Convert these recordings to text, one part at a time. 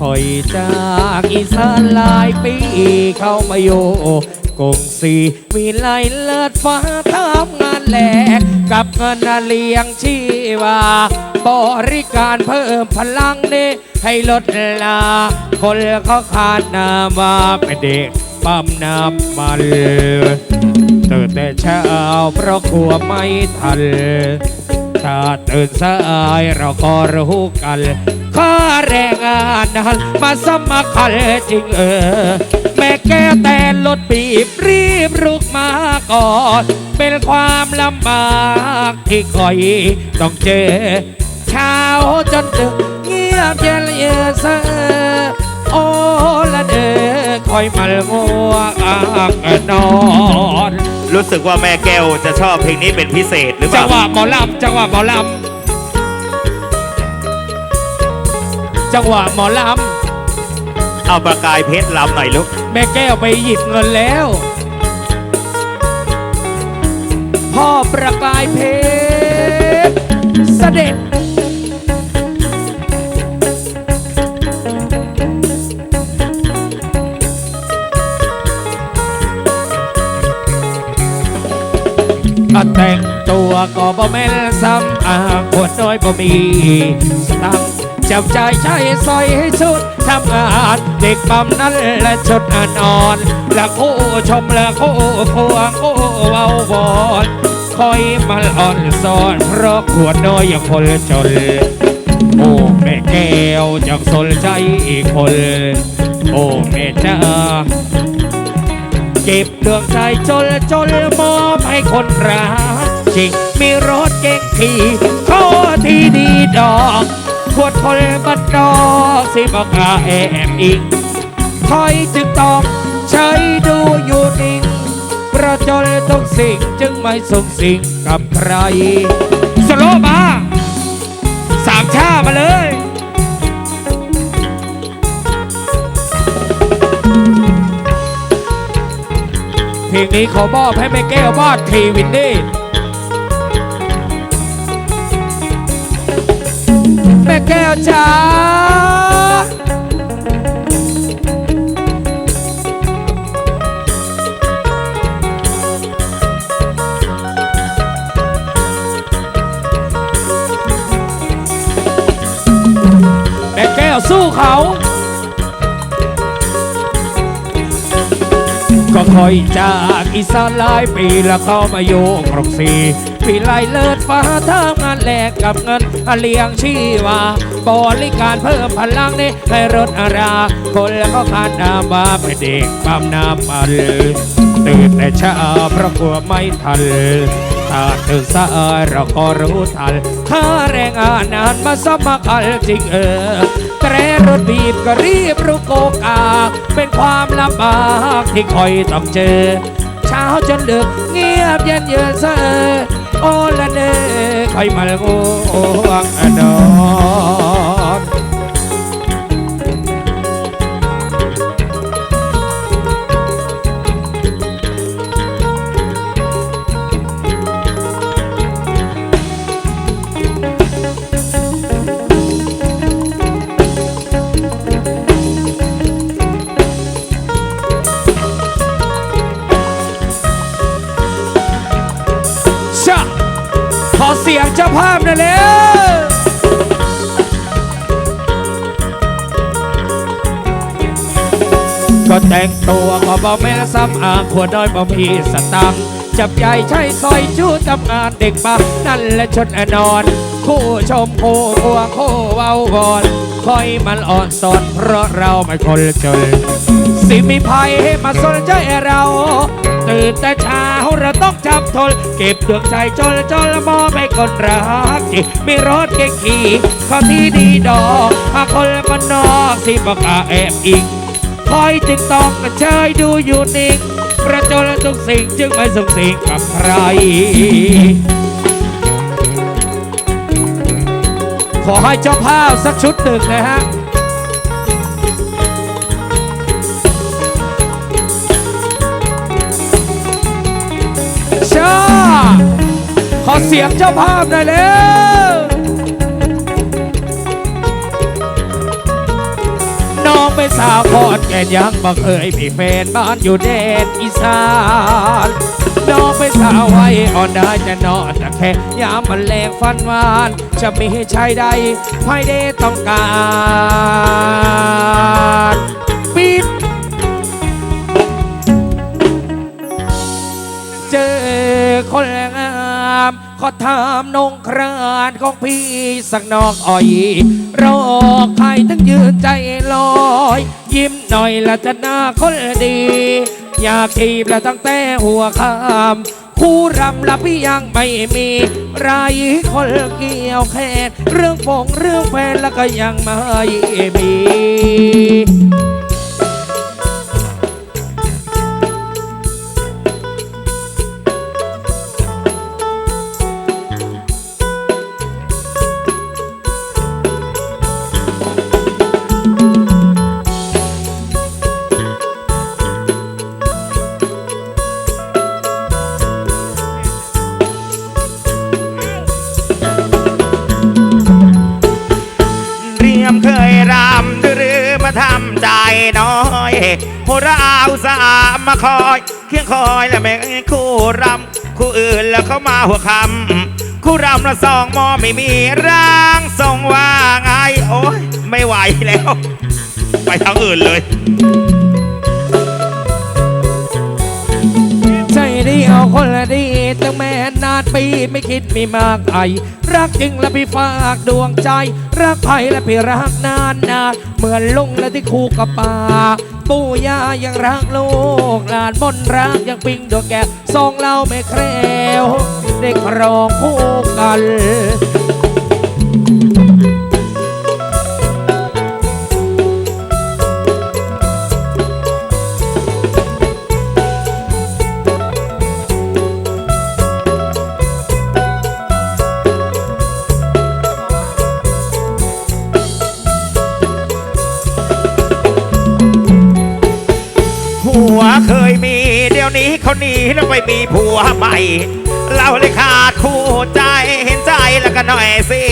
คอยจากอีสานหลายปีเข้ามาอยู่กรุงศรีมีไลเลิศฟ้าทำงานแหลก กับเงินเลี้ยงชีวา บริการเพิ่มพลังนี้ ให้ลดลา คนเขาขาดนามาเป็นเด็กปั๊มน้ำมันตื่นแต่เช้าเพราะกลัวไม่ทันถ้าตื่นสายเราก็รู้กัน ค่าแรงงานนั้นมาสมัครจริงเออ แม่แก้แต่รถบีบรีบรุกมาก่อน เป็นความลำบากที่คอยต้องเจอ เช้าจนดึกเงียบเย็นเยือเสอโอ้ละเดอคอยมางัวอากนอนรู้สึกว่าแม่แก้วจะชอบเพลงนี้เป็นพิเศษหรือเปจังล่าหวะหมอลำจังหวะหมอลำ จังหวะหมอลเอาประกายเพชรลำหน่อยลูกำแม่แก้วไปหยิบเงินแล้ว พ่อประกายเพชรเสด็จอะแต่งตัวก็บ่แม่นซ้ำอาคนน้อยบ่มีสตังค์ จับใจใช้สอยให้ชุดทำงานเด็กปั๊มนั้นและชุดอนอนและคู่ชมและคู่ควงคู่เว้าบอนคอยมาอ่อนสอน เพราะขวดน้อยคนจนโอ้แม่แก้วจังสนใจอีกคน โอ้แม่จ้าเก็บดวงใจจนจนมอบให้คนรักจริงมีรถเก่งขี่ขอที่ดีดอก ขวดคนบัดดอกสิบอกอาแอมอิงคอยจึงต้องใช้ดูอยู่นิ่งประจนทุกสิ่งจึงไม่ส่งสิ่งกับใคร สโลมาสามชามาเลยเพลงนี้ขอมอบให้แม่แก้วบ้านทีวินนี่ แม่แก้วจ้าแม่แก้วสู้เขา ก็คอยจากอีสานหลายปีแล้วเข้ามาอยู่กรุงศ รีปีไล่เลิศฟ้าทำงานแลกกับเงินเลี้ยงชีวาบริการเพิ่มพลังนี้ให้รถอาราคนแล้วก็ขาดน้ำมาเป็นเด็กปั๊มน้ำมันตื่นแต่เช้าเพราะกลัวไม่ทันถ้าตื่นสายเราก็รู้ทันค่าแรงงานนานมาสมัครจริงเออแตรรถบีบก็รีบรุกโกกา เป็นความลำบากที่คอยต้องเจอ เช้าจนดึกเงียบเย็นเยือนเสอ โอ้ละเนอคอยมาโง่วงอนอ แต่งตัวก็บ่แม่ซ้ำอ่างขวดน้อยบ่มีสตังจับใหญ่ใช้ซอยชู้ทำงานเด็กบ้านั่นแหละชนอนอน คู่ชมคู่ควคู่เว้าบอนคอยมันอ่อนสอนเพราะเราไม่คนจนสิมีภัยให้มาสนใจเรา ตื่นแต่เช้าเราต้องจับทน เก็บดวงใจจนจนมอบให้คนรักที่มีรถเก่งขี่ข้อที่ดีดอกหากคนมันนอกสิบอกอาแอบอิง คอยจึงต้องเชยดูอยู่นิ่งประจนทุกสิ่งจึงไม่ส่งสิ่งกับใคร ขอให้เจ้าภาพสักชุดหนึ่งนะฮะชาขอเสียงเจ้าภาพหน่อยเร็ว เป็นสาวโคนแก่นยังบังเอ่ยมีแฟนบ้านอยู่แดนอีสานน้องเป็นสาวไว้อ่อนได้จะนอนแต่แค่ยามมันแรงฟันหวาน จะมีชายใดภายได้ต้องการ ขอถามนงครานของพี่สักนอกอ่อยรอใครทั้งยืนใจลอย ยิ้มหน่อยละจะหน้าคนดี อยากจีบละตั้งแต่หัวคำคู่รำละพี่ยังไม่มีไรคนเกี่ยวแค่เรื่องฟงเรื่องแฟนแล้วก็ยังไม่มี คอยและแม่งคู่รำคู่อื่นแล้วเข้ามาหัวคำคู่รำละสองมอไม่มีร่างทรงว่าไงโอ้ยไม่ไหวแล้ว ไปทางอื่นเลย เอาคนละดีตั้งแม่นานปีไม่คิดมีมากไอรักจริงและพี่ฝากดวงใจ รักใครและพี่รักนานนานเหมือนลุงและที่คู่กับป่าปู่ย่ายังรักลูกหลานมนรักยังปิงดวงแก้วสองเราไม่แคล้วได้ครองคู่กัน เขาหนีแล้วไปมีผัวใหม่ เราเลยขาดคู่ใจเห็นใจแล้วก็หน่อยสิ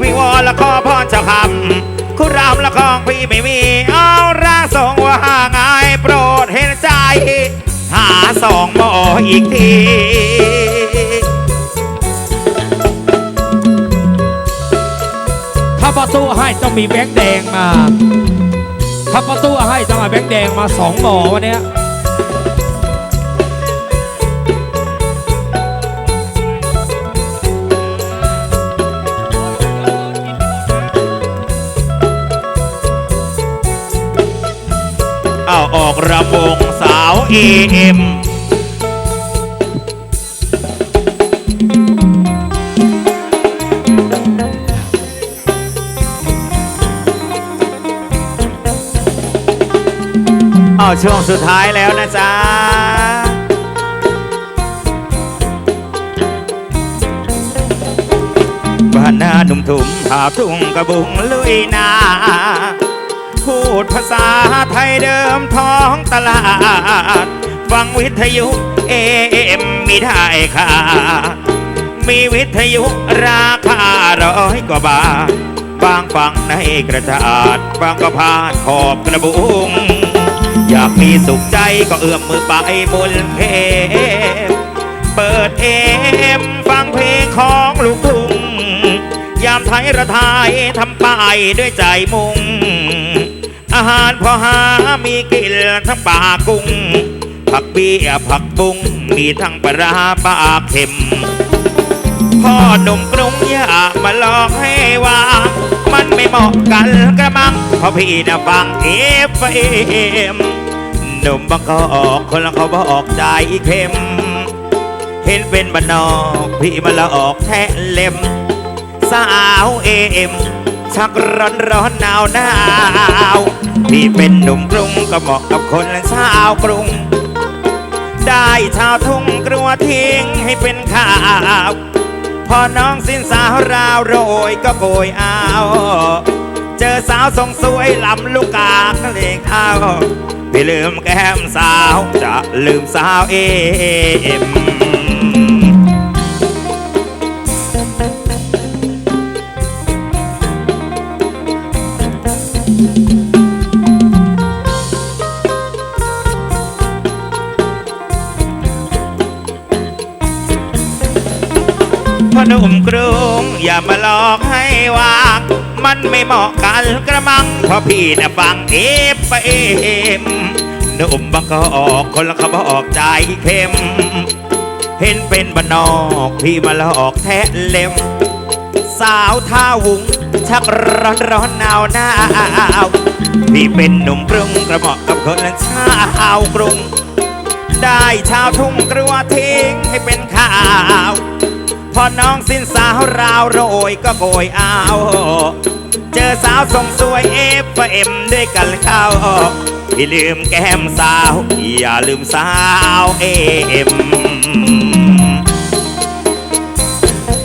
วิงวอนและขอพรเจ้าคำคุณรามละของพี่ไม่มี เอาร่างทรงว่าไงโปรดเห็นใจ หาสองหมออีกทีถ้าประตูให้ต้องมีแบงค์แดงมาถ้าประตูให้ต้องเอาแบงค์แดงมาสองหมอวันนี้ ระวงสาวเอ็มเอาช่วงสุดท้ายแล้วนะจ๊ะ บ้านนาหนุ่มถุมหาบทุ่งกระบุงลุยนา ดภาษาไทยเดิมท้องตลาด ฟังวิทยุเอ็มมีได้ค่ามีวิทยุราคาร้อยกว่าบาท บางฟังในกระดาษ บางก็พาดขอบกระบุง อยากมีสุขใจก็เอื้อมมือไปบนเพเปิดเอ็มฟังเพลงของลูกทุ่งยามไทยระทายทำป้ายด้วยใจมุง อาหารพอหามีกินทั้งปลากุ้ง ผักเบี้ยผักบุ้งมีทั้งปลาร้าปลาเค็ม พ่อหนุ่มกรุงอย่ามาหลอกให้วางมันไม่เหมาะกันกระมังเพราะพี่น่ะฟังเอฟเอ็มหนุ่มบางก็ออกคนละเขาบอกใจเข้มเห็นเป็นบ้านนอกพี่มาละออกแทะเล็ม สาวเอ็ม ชักร้อนร้อนหนาวหนาวพี่เป็นหนุ่มกรุงก็เหมาะกับคนชาวกรุง ได้ชาวทุ่งกลัวทิ้งให้เป็นข่าว พอน้องสิ้นสาวราวโรยก็โกยเอา เจอสาวทรงสวยลำลูกกาก็เลงเอาพี่ลืมแก้มสาวจะลืมสาวเอ็ม อย่ามาหลอกให้วาง มันไม่เหมาะกันกระมังเพราะพี่น่ะฟังเอฟไปเอ็มหนุ่มบางก็ออกคนละเขาบอกใจเข้ม เห็นเป็นบ้านนอกพี่มาหลอกแทะเล็ม สาวท่าวุงชักร้อนร้อนหนาวหนาวพี่เป็นหนุ่มกรุงกระเหมาะกับคนชาวกรุง ได้ชาวทุ่งกลัวทิ้งให้เป็นข่าว พอน้องสิ้นสาวราวโรยก็โกยเอา เจอสาวทรงสวยเอฟเอ็มด้วยกันเข้าพี่าลืมแก้มสาว อย่าลืมสาวเอ็ม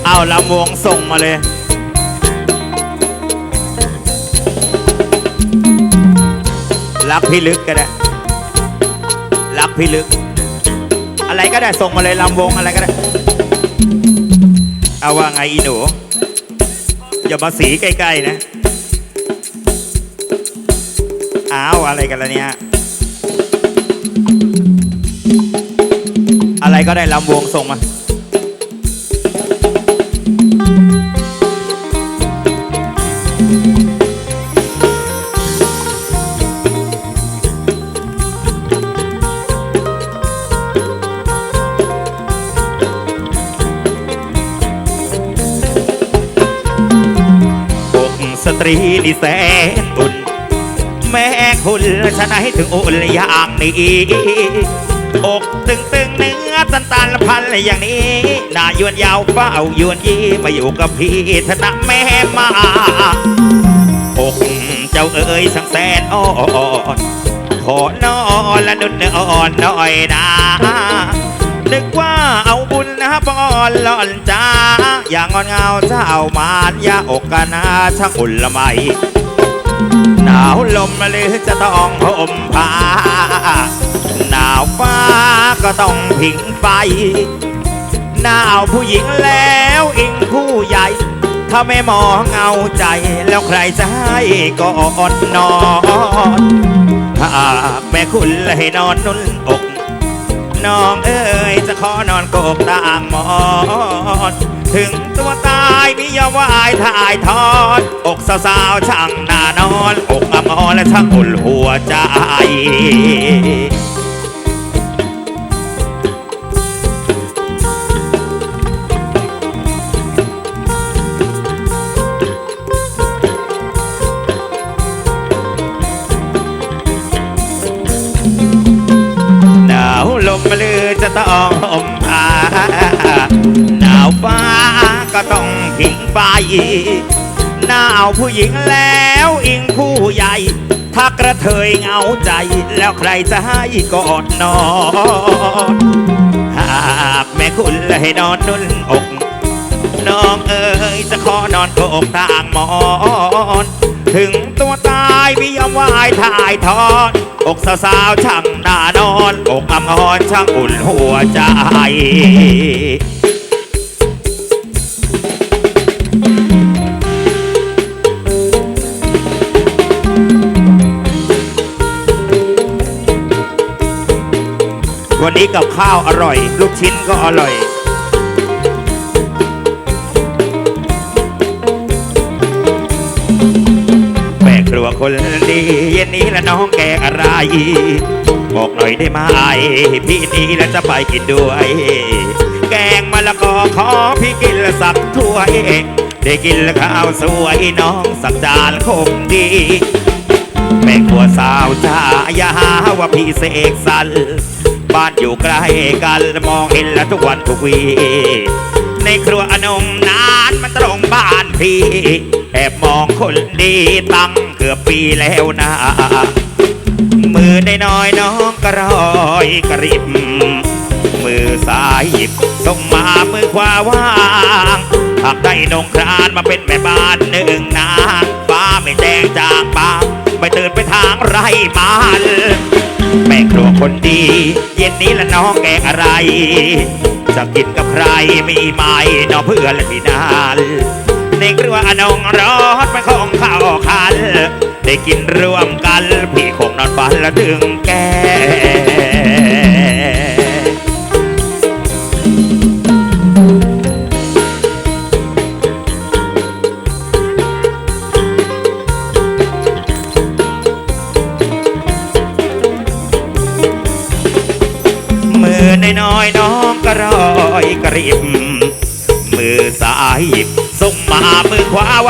เอาลำวงส่งมาเลยรักพี่ลึกก็ได้ รักพี่ลึก อะไรก็ได้ส่งมาเลยลำวงอะไรก็ได้ เอาว่าไงอีหนู อย่ามาสีใกล้ๆนะ อ้าวอะไรกันละเนี่ย อะไรก็ได้ลำวงส่งมา รีนี่แสนอุ่นแม่คุณชนะให้ถึงอุ่นอย่างนี้อกตึงตึงเนื้อตันตันพันอย่างนี้หน้ายวนยาวเฝ้ายวนยี่มาอยู่กับพี่ธนะแม่มาอกเจ้าเอ๋ยสังแสนอ่อนขอนอนละนุ่นอ่อนหน่อยนะ นึกว่าเอาบุญนะบอลหล่อนจ้าอย่างงอนเงาจะเจ้ามานยาอกกันนาช่างอุ่นละไมหนาวลมมาเลยจะต้องห่มผ้าหนาวฟ้าก็ต้องผิงไฟหนาวผู้หญิงแล้วอิงผู้ใหญ่ ถ้าไม่มองเงาใจ แล้วใครจะให้กอดนอนหากแม่คุณให้นอนนุ่นอก น้องเอ๋ยจะขอนอนโกกต่างหมอนถึงตัวตายมิยอมวายถ่ายทอด อกสาวๆช่างน่านอน อกอมอและช่างอุ่นหัวใจ ต้องห่มผ้าหนาวฟ้าก็ต้องผิงไฟหนาวผู้หญิงแล้วอิงผู้ใหญ่ ถ้ากระเทยเงาใจแล้วใครจะให้กอดนอนหากแม่คุณให้นอนนุ่นอก น้องเอ๋ยจะขอนอนกอกทางหมอน ถึงตัวตายพี่ยอมวายถ่ายทอด อกสาวๆช่างน่านอน อกอำอ่อนช่างอุ่นหัวใจวันนี้กับข้าวอร่อย ลูกชิ้นก็อร่อย วคนดีเย็นนี้ละน้องแกงอะไร บอกหน่อยได้ไหมพี่นี้แล้วจะไปกินด้วย แกงมะละกอขอพี่กินละสักถ้วย ได้กินละข้าวสวยน้องสักจานคงดีแม่ครัวสาวจ้าอย่าหาว่าพี่เสกสรรบ้านอยู่ใกล้กันมองเห็นแล้วทุกวันทุกวี ในครัวอนงนานมันตรงบ้านพี่ บมองคนดีตั้งเกือบปีแล้วนะ มือได้น้อยน้องกระรอยกระิบ มือซ้ายหยิบส่งมามือขวาว่างหากได้นงครานมาเป็นแม่บ้านหนึ่งนางฟ้าไม่แจ้งจางบางไม่ตื่นไปทางไรมันแม่ครัวคนดี เย็นนี้ละน้องแกงอะไร จะกินกับใครมีไหมน้องเพื่อนละพี่นาน ในครัวอนงรอดเป็นของข้าวคัน ได้กินร่วมกัน พี่คงนอนฝันละถึงแก่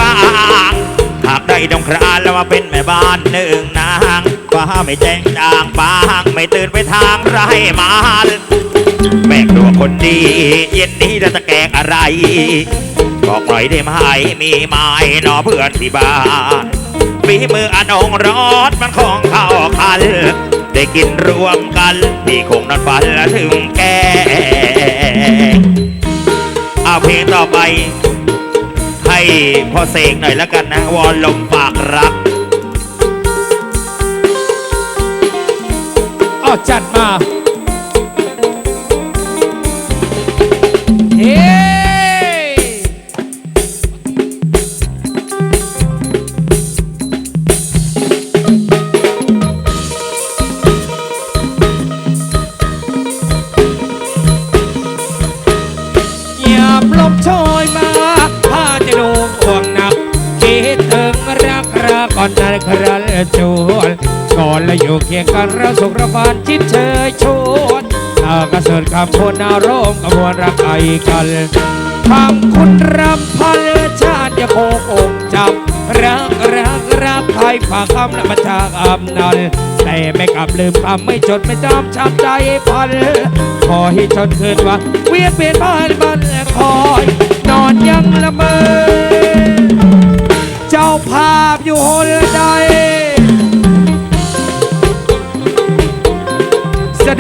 วาวางหากได้ดงครานแล้วมาเป็นแม่บ้านหนึ่งนางฟ้าไม่แจ้งจางบางไม่ตื่นไปทางไรมาแม่ครัวคนดี เย็นนี้เราจะแกงอะไร บอกหน่อยได้ไหมมีไม้นอเพื่อนที่บ้านฝีมืออนงรสมันของเข้าคันได้กินรวมกันพี่คงนอนฝันละถึงแกเอาเพลงต่อไป พ่อเสกหน่อยแล้วกันนะ วอนลมฝากรักอ้าวจัดมา ถ้ากระเสริฐคำพูดนารมกระบวนรักไอกันคำคุณรำพันชาติจะโคงอกจับ รักรักรักใครฝากคำและบัญชาอำนันแต่ไม่กลับลืมคำไม่จดไม่จำช้ำใจพันขอให้จนคืนว่า เวียนเปลี่ยนบ้านบ้านคอย นอนยังละเมอ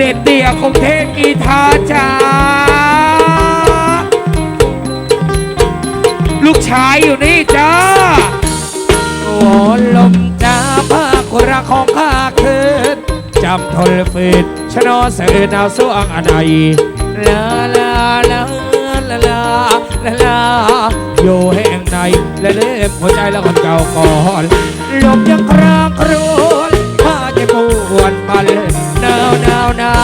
ด็จเตี่ยคงเทศกีทาจ้าลูกชายอยู่นี่จ้าโอ้ลมจ้าภาครักของข้าคืนจำทนฝืนชะนอเสือดาวสวงอนไยลาลาลาลาลาลาลาอยู่แห่งในและเล่มหัวใจแล้วคนเก่าก่อนลมยังครางคร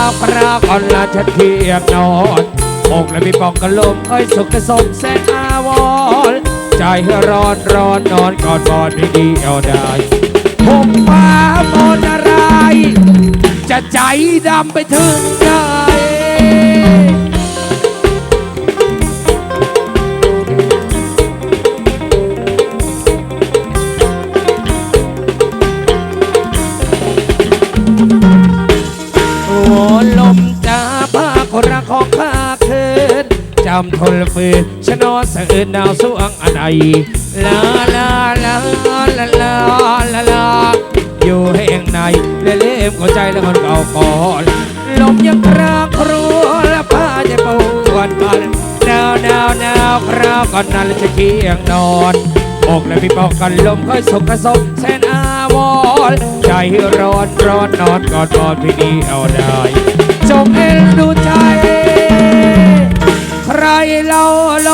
าวหนาวครากอ่อนลาชัดเทียบนอนอกและมีปองกระลมค่อยสุขกระสมแสนอาวรใจให้ร้อนร้อนนอนกอดบอดไม่ดีเอาได้ผมฟ้ามนอะไร จะใจดำไปถึงใจามทลฟืนชะนอสะอื่นดาวสู้อังอันไอลาลาลาลาลาลาลาอยู่แห่งไหนเล่เล่มเข้าใจและคนเก่าก่อนลมยังคราครัวและผ้าจะปวดกันหนาวหนาวหนาวคราวก่อนนั้นจะเคียงนอนอกและพี่ปอกกันลมค่อยสกกระสบเส้นอาวอรใจร้อนร้อนนอนกอดกอดพี่ดีเอาได้จงเอ็น Israel, O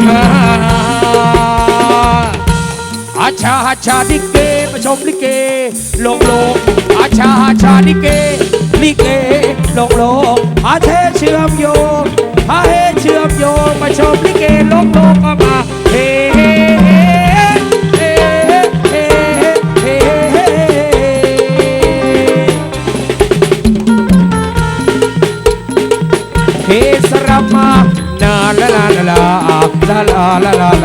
อ่าอาชาอาชาลิเกมาชมลิเกโลกโลกอาชาอาชาลิเกลิเกโลกโลกอาเทเชื่อมโยง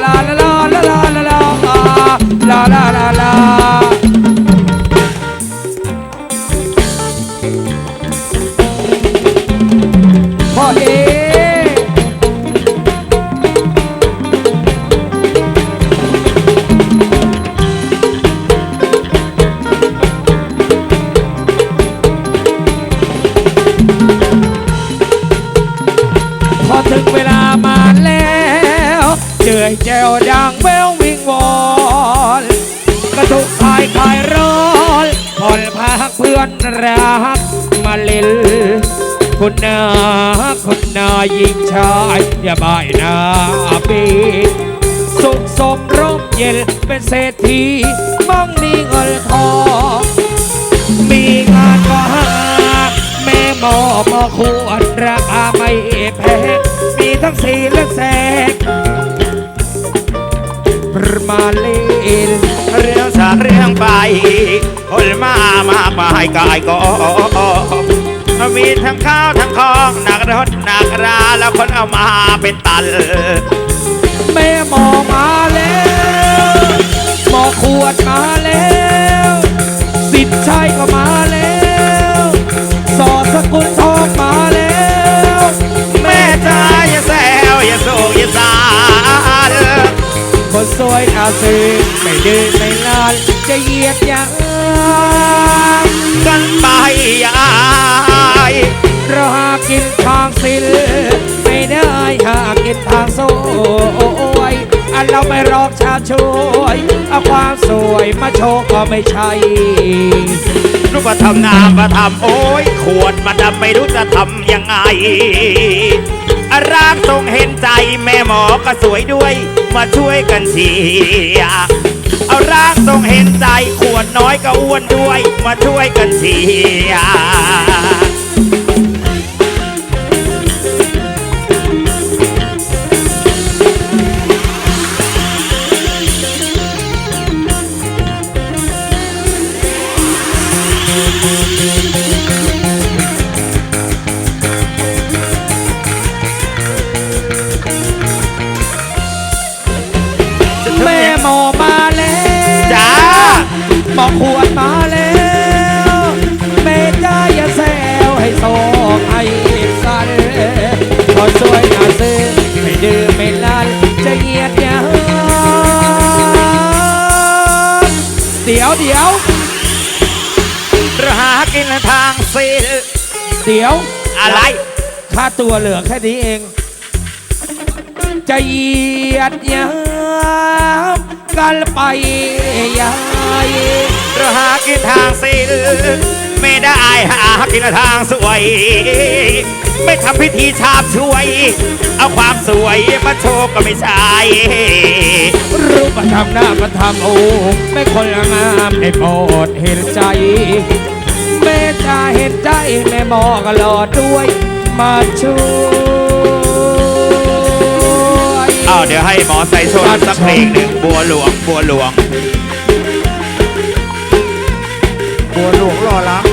ล อย่าบายนาปีสุขสมร่มเย็นเป็นเศรษฐีมั่งมีเงินทอง มีงานก็หา แม่หมอหมอควรราคาไม่แพงมีทั้งสีและแสกประมาณเล่นเรื่องสาเรื่องไปคนมามากมายกายก็ มีทั้งข้าวทั้งของหนักรถหนักราแล้วคนเอามาเป็นตันแม่หมอมาแล้วหมอขวดมาแล้วสิทธิ์ชัยก็มาแล้วสอดสกุลทองมา คนสวยอาซื้อไม่ดื้อไม่ลานจะเหยียดหยามกันไปยายเราหากินทางศิลไม่ได้หากินทางโซ่วยอันเราไม่รอกชาช่วยเอาความสวยมาโชว์ก็ไม่ใช่รูปธรรมนามธรรมโอ้ยขวดมาดำไม่รู้จะทำยังไง ร่างทรงเห็นใจแม่หมอก็สวยด้วย มาช่วยกันเชียร์เอาร่างทรงเห็นใจขวดน้อยก็อ้วนด้วย มาช่วยกันเชียร์ ค่าตัวเหลือแค่นี้เอง จะเหยียดหยามกันไปใหญ่เราหากินทางศิลไม่ได้หากินทางสวย ไม่ทำพิธีชาบช่วย เอาความสวยมาโชว์ก็ไม่ใช่รูปธรรมหน้าประธรรมโอ้ไม่คนละงามได้โปรดเห็นใจแม่จะเห็นใจแม่หมอก็รอด้วย มาช่วยเอาเดี๋ยวให้หมอใส่โชว์สักเพลงหนึ่งบัวหลวง บัวหลวง บัวหลวงรอรับ